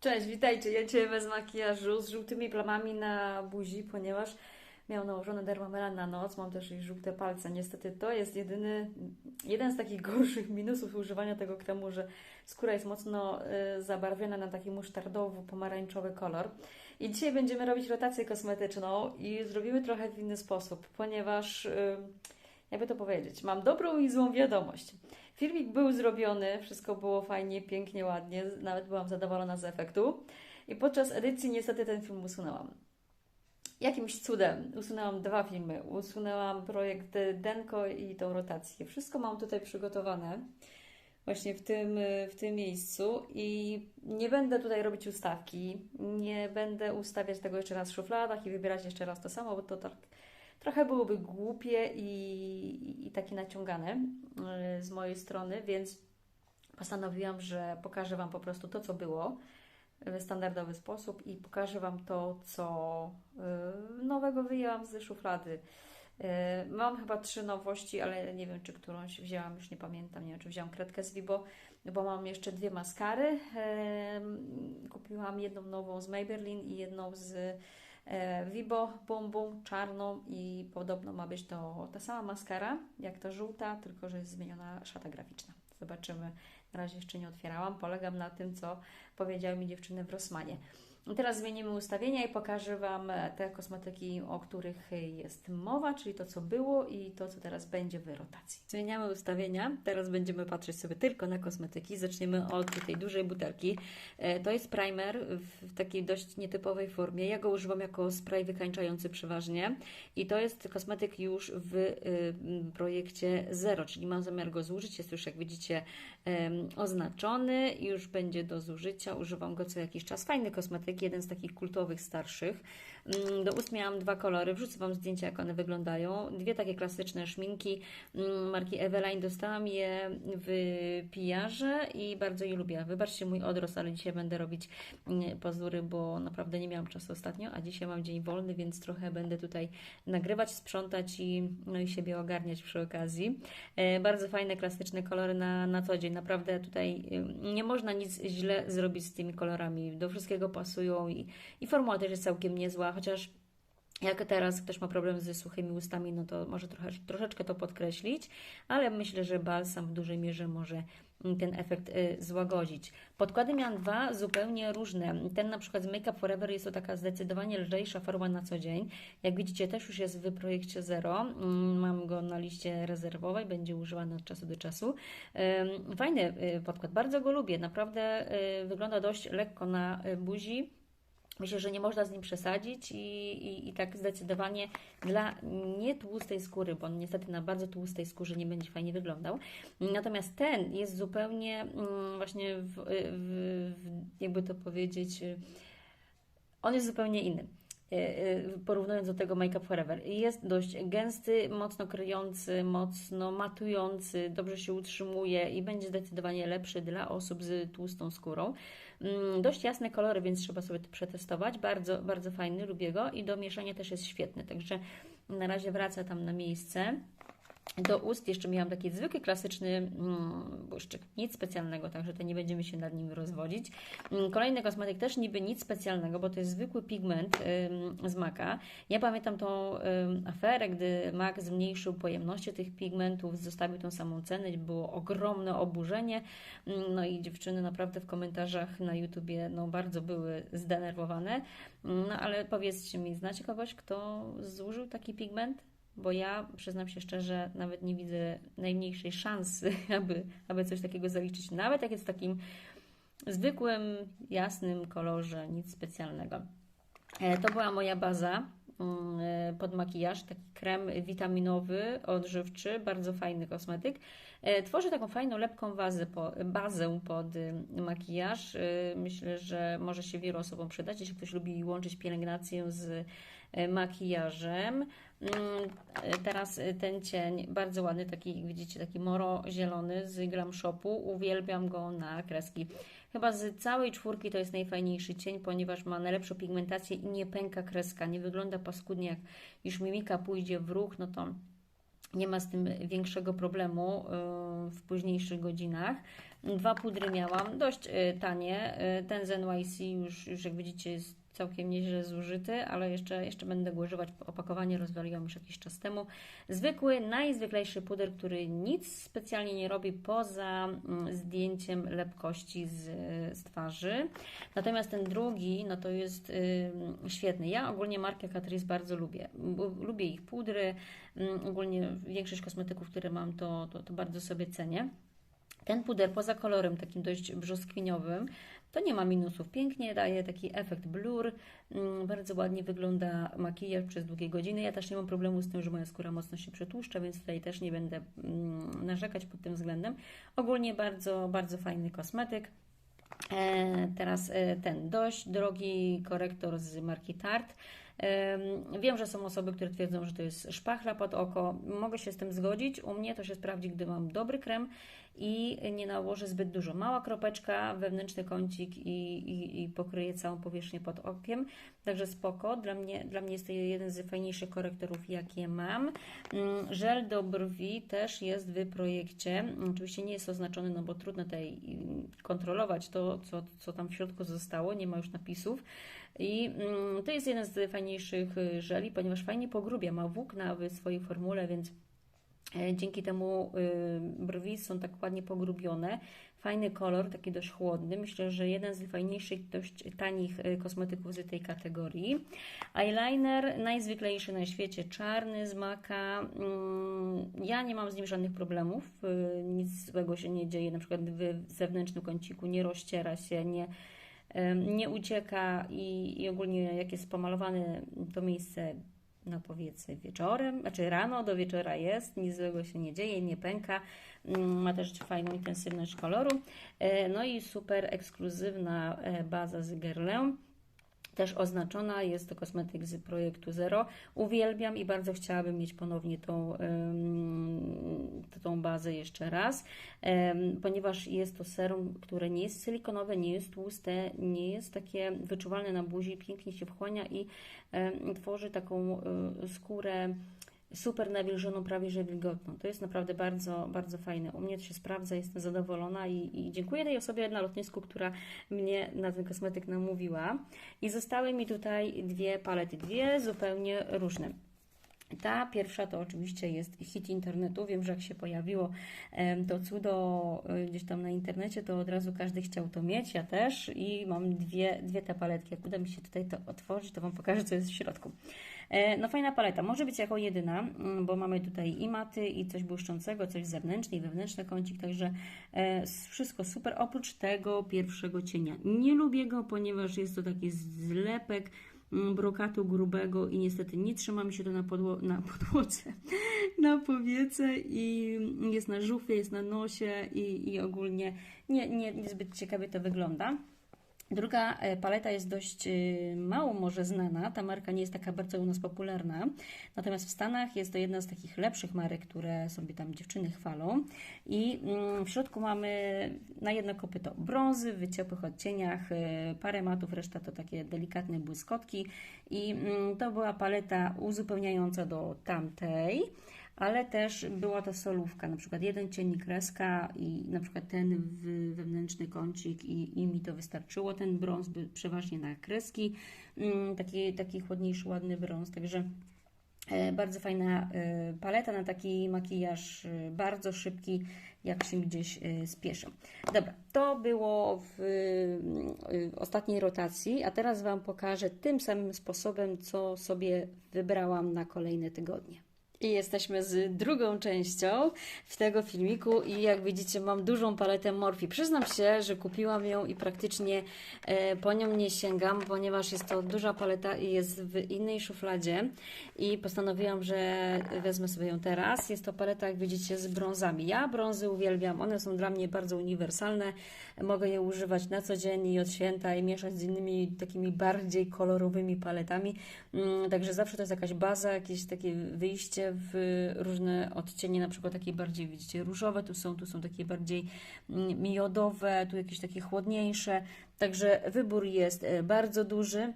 Cześć, witajcie. Ja dzisiaj bez makijażu, z żółtymi plamami na buzi, ponieważ miał nałożone dermamelan na noc. Mam też i żółte palce. Niestety to jest jedyny, jeden z takich gorszych minusów używania tego kremu, że skóra jest mocno y, zabarwiona na taki musztardowo-pomarańczowy kolor. I dzisiaj będziemy robić rotację kosmetyczną i zrobimy trochę w inny sposób, ponieważ, y, jakby to powiedzieć, mam dobrą i złą wiadomość. Filmik był zrobiony, wszystko było fajnie, pięknie, ładnie, nawet byłam zadowolona z efektu. I podczas edycji niestety ten film usunęłam. Jakimś cudem usunęłam dwa filmy. Usunęłam projekt Denko i tą rotację. Wszystko mam tutaj przygotowane właśnie w tym, w tym miejscu i nie będę tutaj robić ustawki. Nie będę ustawiać tego jeszcze raz w szufladach i wybierać jeszcze raz to samo, bo to tak trochę byłoby głupie i, i, i takie naciągane y, z mojej strony, więc postanowiłam, że pokażę Wam po prostu to, co było w standardowy sposób i pokażę Wam to, co y, nowego wyjęłam ze szuflady. Y, Mam chyba trzy nowości, ale nie wiem, czy którąś wzięłam, już nie pamiętam. Nie wiem, czy wzięłam kredkę z Vibo, bo mam jeszcze dwie maskary. Kupiłam jedną nową z Maybelline i jedną z Vibo Bum czarną i podobno ma być to ta sama maskara, jak ta żółta, tylko że jest zmieniona szata graficzna. Zobaczymy. Na razie jeszcze nie otwierałam. Polegam na tym, co powiedziały mi dziewczyny w Rossmanie. Teraz zmienimy ustawienia i pokażę Wam te kosmetyki, o których jest mowa, czyli to, co było i to, co teraz będzie w rotacji. Zmieniamy ustawienia. Teraz będziemy patrzeć sobie tylko na kosmetyki. Zaczniemy od tej dużej butelki. E, To jest primer w takiej dość nietypowej formie. Ja go używam jako spray wykańczający przeważnie. I to jest kosmetyk już w y, projekcie Zero, czyli mam zamiar go zużyć. Jest już, jak widzicie, oznaczony już będzie do zużycia. Używam go co jakiś czas. Fajny kosmetyk, jeden z takich kultowych, starszych. Mm, Do ust miałam dwa kolory. Wrzucę Wam zdjęcia, jak one wyglądają. Dwie takie klasyczne szminki mm, marki Eveline. Dostałam je w pijarze i bardzo je lubię. Wybaczcie mój odrost, ale dzisiaj będę robić mm, pazury, bo naprawdę nie miałam czasu ostatnio, a dzisiaj mam dzień wolny, więc trochę będę tutaj nagrywać, sprzątać i, no i siebie ogarniać przy okazji. E, Bardzo fajne, klasyczne kolory na, na co dzień. Naprawdę tutaj y, nie można nic źle zrobić z tymi kolorami. Do wszystkiego i, i formuła też jest całkiem niezła, chociaż jak teraz ktoś ma problem ze suchymi ustami, no to może trochę, troszeczkę to podkreślić, ale myślę, że balsam w dużej mierze może ten efekt y, złagodzić. Podkłady miałam dwa zupełnie różne. Ten na przykład z Make Up Forever jest to taka zdecydowanie lżejsza forma na co dzień. Jak widzicie też już jest w projekcie Zero. Mm, Mam go na liście rezerwowej, będzie używany od czasu do czasu. Fajny y, podkład, bardzo go lubię. Naprawdę y, wygląda dość lekko na buzi. Myślę, że nie można z nim przesadzić i, i, i tak zdecydowanie dla nietłustej skóry, bo on niestety na bardzo tłustej skórze nie będzie fajnie wyglądał. Natomiast ten jest zupełnie mm, właśnie, w, w, jakby to powiedzieć, y, on jest zupełnie inny. y, y, Porównując do tego Make Up Forever. Jest dość gęsty, mocno kryjący, mocno matujący, dobrze się utrzymuje i będzie zdecydowanie lepszy dla osób z tłustą skórą. Mm, Dość jasne kolory, więc trzeba sobie to przetestować. Bardzo, bardzo fajny, lubię go i do mieszania też jest świetny. Także na razie wraca tam na miejsce. Do ust jeszcze miałam taki zwykły, klasyczny mm, błyszczyk. Nic specjalnego, także to nie będziemy się nad nim rozwodzić. Mm, Kolejny kosmetyk też niby nic specjalnego, bo to jest zwykły pigment z Maka. Ja pamiętam tą aferę, gdy Mac zmniejszył pojemności tych pigmentów, zostawił tą samą cenę, było ogromne oburzenie. Mm, No i dziewczyny naprawdę w komentarzach na YouTubie no, bardzo były zdenerwowane. No ale powiedzcie mi, znacie kogoś, kto zużył taki pigment? Bo ja przyznam się szczerze, nawet nie widzę najmniejszej szansy, aby, aby coś takiego zaliczyć, nawet jak jest w takim zwykłym, jasnym kolorze, nic specjalnego. E, To była moja baza mm, e, pod makijaż, taki krem witaminowy, odżywczy, bardzo fajny kosmetyk. E, Tworzę taką fajną, lepką bazę, po, bazę pod y, makijaż. Myślę, że może się wielu osobom przydać, jeśli ktoś lubi łączyć pielęgnację z makijażem. Mm, Teraz e, ten cień, bardzo ładny, taki, widzicie, taki moro zielony z Gram Shopu. Uwielbiam go na kreski. Chyba z całej czwórki to jest najfajniejszy cień, ponieważ ma najlepszą pigmentację i nie pęka kreska, nie wygląda paskudnie, jak już mimika pójdzie w ruch, no to nie ma z tym większego problemu y, w późniejszych godzinach. Dwa pudry miałam, dość y, tanie. Y, Ten z NYC już, już jak widzicie jest całkiem nieźle zużyty, ale jeszcze, jeszcze będę go używać. Opakowanie rozwaliłam już jakiś czas temu. Zwykły, najzwyklejszy puder, który nic specjalnie nie robi poza mm, zdjęciem lepkości z, z twarzy. Natomiast ten drugi, no to jest y, świetny. Ja ogólnie markę Catrice bardzo lubię. Lubię ich pudry, mm, ogólnie większość kosmetyków, które mam, to, to, to bardzo sobie cenię. Ten puder poza kolorem takim dość brzoskwiniowym, to nie ma minusów. Pięknie daje taki efekt blur, mm, bardzo ładnie wygląda makijaż przez długie godziny. Ja też nie mam problemu z tym, że moja skóra mocno się przetłuszcza, więc tutaj też nie będę mm, narzekać pod tym względem. Ogólnie bardzo, bardzo fajny kosmetyk. E, teraz e, ten dość drogi korektor z marki Tarte. Em, Wiem, że są osoby, które twierdzą, że to jest szpachla pod oko. Mogę się z tym zgodzić. U mnie to się sprawdzi, gdy mam dobry krem i nie nałożę zbyt dużo. Mała kropeczka, wewnętrzny kącik i, i, i pokryję całą powierzchnię pod okiem. Także spoko. Dla mnie, dla mnie jest to jeden z fajniejszych korektorów, jakie mam. Mm, Żel do brwi też jest w projekcie. Oczywiście nie jest oznaczony, no bo trudno tutaj mm, kontrolować to, co, co tam w środku zostało. Nie ma już napisów. I mm, to jest jeden z fajniejszych y, żeli, ponieważ fajnie pogrubia, ma włókna w swojej formule, więc dzięki temu y, brwi są tak ładnie pogrubione. Fajny kolor, taki dość chłodny. Myślę, że jeden z fajniejszych, dość tanich y, kosmetyków z tej kategorii. Eyeliner najzwyklejszy na świecie, czarny z Maka. Mm, Ja nie mam z nim żadnych problemów. y, Nic złego się nie dzieje, na przykład w zewnętrznym kąciku nie rozciera się, nie nie ucieka i, i ogólnie jak jest pomalowane to miejsce no powiedzmy wieczorem, znaczy rano do wieczora jest, nic złego się nie dzieje, nie pęka, Mm, ma też fajną intensywność koloru, E, no i super ekskluzywna e, baza z Guerlain. Też oznaczona, jest to kosmetyk z projektu Zero. Uwielbiam i bardzo chciałabym mieć ponownie tą, tą bazę jeszcze raz, ponieważ jest to serum, które nie jest silikonowe, nie jest tłuste, nie jest takie wyczuwalne na buzi, pięknie się wchłania i tworzy taką y, skórę super nawilżoną, prawie że wilgotną. To jest naprawdę bardzo, bardzo fajne. U mnie to się sprawdza, jestem zadowolona i, i dziękuję tej osobie na lotnisku, która mnie na ten kosmetyk namówiła. I zostały mi tutaj dwie palety, dwie zupełnie różne. Ta pierwsza to oczywiście jest hit internetu. Wiem, że jak się pojawiło to cudo y, gdzieś tam na internecie, to od razu każdy chciał to mieć, ja też i mam dwie, dwie te paletki. Jak uda mi się tutaj to otworzyć, to Wam pokażę, co jest w środku. E, No fajna paleta, może być jako jedyna, mm, bo mamy tutaj i maty, i coś błyszczącego, coś zewnętrzny i wewnętrzny kącik, także e, wszystko super, oprócz tego pierwszego cienia. Nie lubię go, ponieważ jest to taki zlepek mm, brokatu grubego i niestety nie trzyma mi się to na, podło- na podłodze, na powiece i jest na żuchwie, jest na nosie i, i ogólnie nie, nie, niezbyt ciekawie to wygląda. Druga e, paleta jest dość e, mało może znana. Ta marka nie jest taka bardzo u nas popularna. Natomiast w Stanach jest to jedna z takich lepszych marek, które sobie tam dziewczyny chwalą. I mm, w środku mamy na jedno kopyto brązy w ciepłych odcieniach, e, parę matów, reszta to takie delikatne błyskotki. I mm, to była paleta uzupełniająca do tamtej ale też była ta solówka, na przykład jeden cień kreska i na przykład ten wewnętrzny kącik i, i mi to wystarczyło. Ten brąz był przeważnie na kreski, mm, taki, taki chłodniejszy, ładny brąz, także e, bardzo fajna e, paleta na taki makijaż e, bardzo szybki, jak się gdzieś spieszę. Dobra, to było w e, ostatniej rotacji, a teraz Wam pokażę tym samym sposobem, co sobie wybrałam na kolejne tygodnie. I jesteśmy z drugą częścią w tego filmiku i jak widzicie mam dużą paletę Morphe. Przyznam się, że kupiłam ją i praktycznie e, po nią nie sięgam, ponieważ jest to duża paleta i jest w innej szufladzie i postanowiłam, że wezmę sobie ją teraz. Jest to paleta, jak widzicie, z brązami. Ja brązy uwielbiam, one są dla mnie bardzo uniwersalne. Mogę je używać na co dzień i od święta i mieszać z innymi takimi bardziej kolorowymi paletami. Mm, Także zawsze to jest jakaś baza, jakieś takie wyjście w różne odcienie, na przykład takie bardziej, widzicie, różowe tu są, tu są takie bardziej mm, miodowe, tu jakieś takie chłodniejsze. Także wybór jest e, bardzo duży.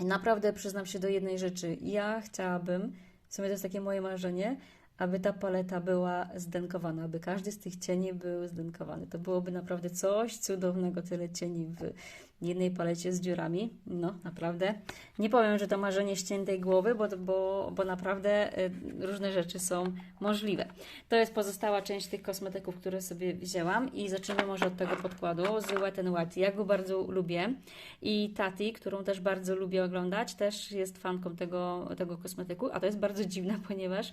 Naprawdę przyznam się do jednej rzeczy. Ja chciałabym, w sumie to jest takie moje marzenie, aby ta paleta była zdenkowana, aby każdy z tych cieni był zdenkowany. To byłoby naprawdę coś cudownego, tyle cieni w jednej palecie z dziurami. No, naprawdę. Nie powiem, że to marzenie ściętej głowy, bo, bo, bo naprawdę y, różne rzeczy są możliwe. To jest pozostała część tych kosmetyków, które sobie wzięłam i zaczniemy może od tego podkładu z Wet n White. Ja go bardzo lubię i Tati, którą też bardzo lubię oglądać, też jest fanką tego, tego kosmetyku, a to jest bardzo dziwne, ponieważ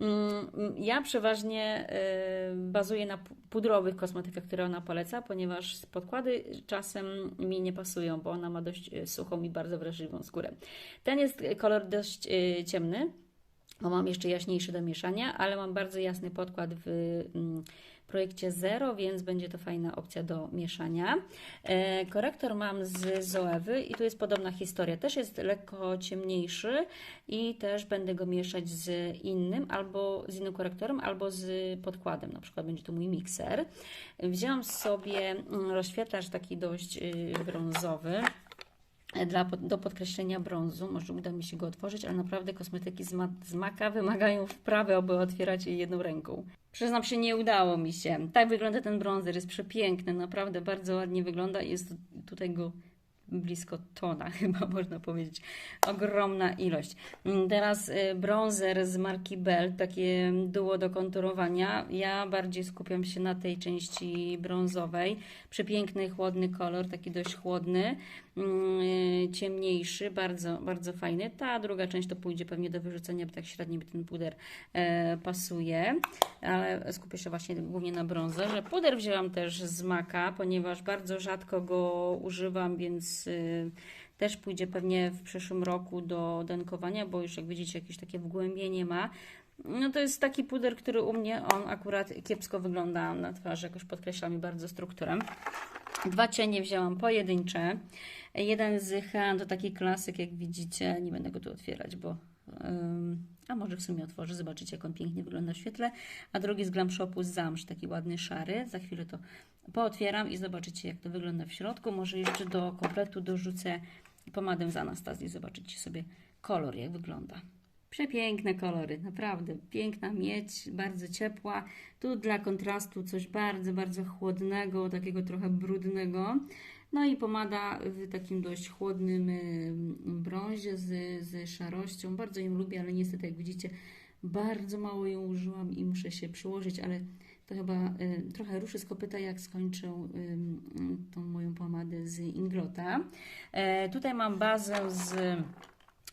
mm, ja przeważnie y, bazuję na pudrowych kosmetykach, które ona poleca, ponieważ podkłady czasem mi nie pasują, bo ona ma dość y, suchą i bardzo wrażliwą skórę. Ten jest kolor dość y, ciemny, bo mam jeszcze jaśniejszy do mieszania, ale mam bardzo jasny podkład w mm, projekcie Zero, więc będzie to fajna opcja do mieszania. E, korektor mam z Zoewy i tu jest podobna historia. Też jest lekko ciemniejszy i też będę go mieszać z innym, albo z innym korektorem, albo z podkładem. Na przykład będzie to mój mikser. Wzięłam sobie mm, rozświetlacz taki dość y, brązowy dla, do podkreślenia brązu. Może uda mi się go otworzyć, ale naprawdę kosmetyki z, ma, z Maka wymagają wprawy, aby otwierać je jedną ręką. Przyznam się, nie udało mi się. Tak wygląda ten brązer, jest przepiękny, naprawdę bardzo ładnie wygląda. Jest tutaj go blisko tona, chyba można powiedzieć. Ogromna ilość. Mm, teraz y, bronzer z marki Bell, takie duo do konturowania. Ja bardziej skupiam się na tej części brązowej. Przepiękny, chłodny kolor, taki dość chłodny, ciemniejszy, bardzo, bardzo fajny. Ta druga część to pójdzie pewnie do wyrzucenia, bo tak średnio mi ten puder e, pasuje, ale skupię się właśnie głównie na brązerze. Puder wzięłam też z Maka, ponieważ bardzo rzadko go używam, więc Y, też pójdzie pewnie w przyszłym roku do denkowania, bo już jak widzicie jakieś takie wgłębienie ma. No to jest taki puder, który u mnie on akurat kiepsko wygląda na twarzy, jakoś podkreśla mi bardzo strukturę. Dwa cienie wzięłam pojedyncze. Jeden z Han to taki klasyk, jak widzicie. Nie będę go tu otwierać, bo a może w sumie otworzę, zobaczycie jak on pięknie wygląda w świetle. A drugi z Glam Shopu Zamsz, taki ładny szary. Za chwilę to pootwieram i zobaczycie jak to wygląda w środku. Może jeszcze do kompletu dorzucę pomadę z Anastazji. Zobaczycie sobie kolor jak wygląda. Przepiękne kolory, naprawdę piękna miedź, bardzo ciepła. Tu dla kontrastu coś bardzo, bardzo chłodnego, takiego trochę brudnego. No i pomada w takim dość chłodnym y, brązie z, z szarością. Bardzo ją lubię, ale niestety, jak widzicie, bardzo mało ją użyłam i muszę się przyłożyć, ale to chyba y, trochę ruszy z kopyta, jak skończę y, tą moją pomadę z Inglota. E, tutaj mam bazę z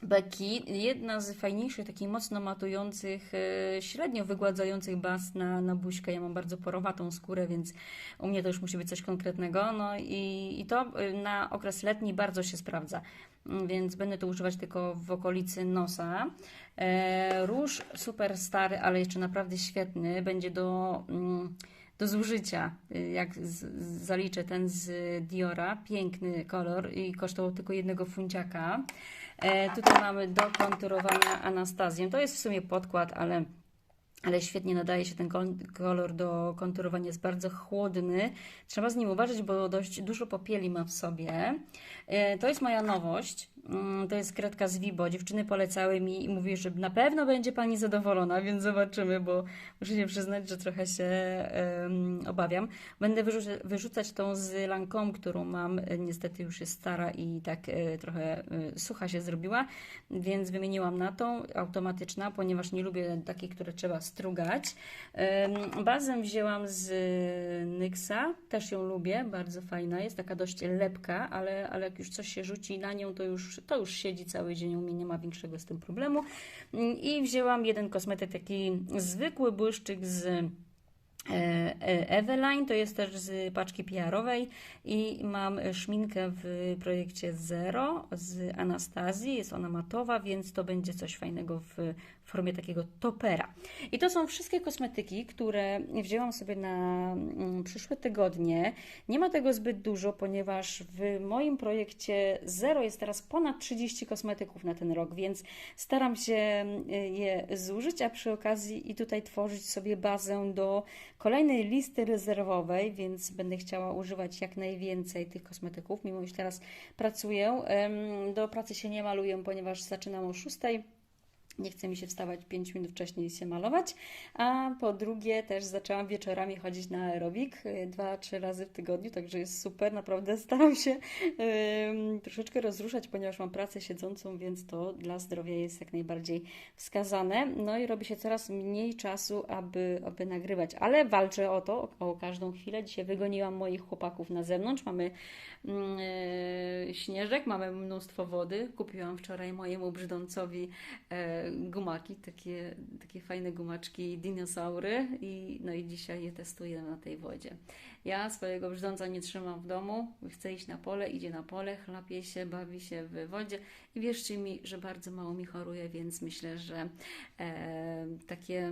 Beki, jedna z fajniejszych, takich mocno matujących, e, średnio wygładzających baz na, na buźkę. Ja mam bardzo porowatą skórę, więc u mnie to już musi być coś konkretnego. No i, i to e, na okres letni bardzo się sprawdza, mm, więc będę to używać tylko w okolicy nosa. E, róż super stary, ale jeszcze naprawdę świetny. Będzie do... Mm, do zużycia, jak z, zaliczę ten z Diora, piękny kolor i kosztował tylko jednego funciaka. E, tutaj mamy do konturowania Anastazją. To jest w sumie podkład, ale ale świetnie nadaje się ten kolor do konturowania, jest bardzo chłodny. Trzeba z nim uważać, bo dość dużo popieli ma w sobie. E, to jest moja nowość. Mm, to jest kredka z Vibo. Dziewczyny polecały mi i mówiły, że na pewno będzie Pani zadowolona, więc zobaczymy, bo muszę się przyznać, że trochę się um, obawiam. Będę wyrzucać tą z Lancome, którą mam. Niestety już jest stara i tak e, trochę e, sucha się zrobiła, więc wymieniłam na tą automatyczna, ponieważ nie lubię takiej, które trzeba strugać. Bazę wzięłam z Nyxa, też ją lubię, bardzo fajna jest, taka dość lepka, ale, ale jak już coś się rzuci na nią, to już to już siedzi cały dzień u mnie, nie ma większego z tym problemu. I wzięłam jeden kosmetyk, taki zwykły błyszczyk z e, e, Eveline, to jest też z paczki PR-owej i mam szminkę w projekcie Zero z Anastazji, jest ona matowa, więc to będzie coś fajnego w w formie takiego topera. I to są wszystkie kosmetyki, które wzięłam sobie na mm, przyszłe tygodnie. Nie ma tego zbyt dużo, ponieważ w moim projekcie Zero jest teraz ponad 30 kosmetyków na ten rok, więc staram się mm, je zużyć, a przy okazji i tutaj tworzyć sobie bazę do kolejnej listy rezerwowej, więc będę chciała używać jak najwięcej tych kosmetyków, mimo iż teraz pracuję. Do pracy się nie maluję, ponieważ zaczynam o 6 Nie chce mi się wstawać 5 minut wcześniej i się malować. A po drugie, też zaczęłam wieczorami chodzić na aerobik y, dwa, trzy razy w tygodniu, także jest super. Naprawdę staram się ym, troszeczkę rozruszać, ponieważ mam pracę siedzącą, więc to dla zdrowia jest jak najbardziej wskazane. No i robi się coraz mniej czasu, aby, aby nagrywać, ale walczę o to, o, każdą chwilę. Dzisiaj wygoniłam moich chłopaków na zewnątrz. Mamy e, śnieżek, mamy mnóstwo wody. Kupiłam wczoraj mojemu brzdącowi e, gumaki, takie, takie fajne gumaczki, dinozaury i no i dzisiaj je testuję na tej wodzie. Ja swojego brzdąca nie trzymam w domu, chcę iść na pole, idzie na pole, chlapie się, bawi się w wodzie i wierzcie mi, że bardzo mało mi choruje, więc myślę, że e, takie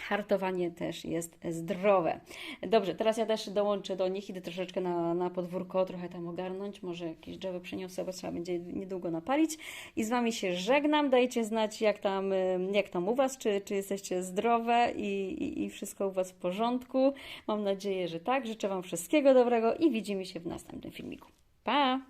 hartowanie też jest zdrowe. Dobrze, teraz ja też dołączę do nich, idę troszeczkę na, na podwórko, trochę tam ogarnąć, może jakieś drzewo przyniosę, bo trzeba będzie niedługo napalić. I z Wami się żegnam, dajcie znać jak tam, jak tam u Was, czy, czy jesteście zdrowe i, i, i wszystko u Was w porządku. Mam nadzieję, że tak. Życzę Wam wszystkiego dobrego i widzimy się w następnym filmiku. Pa!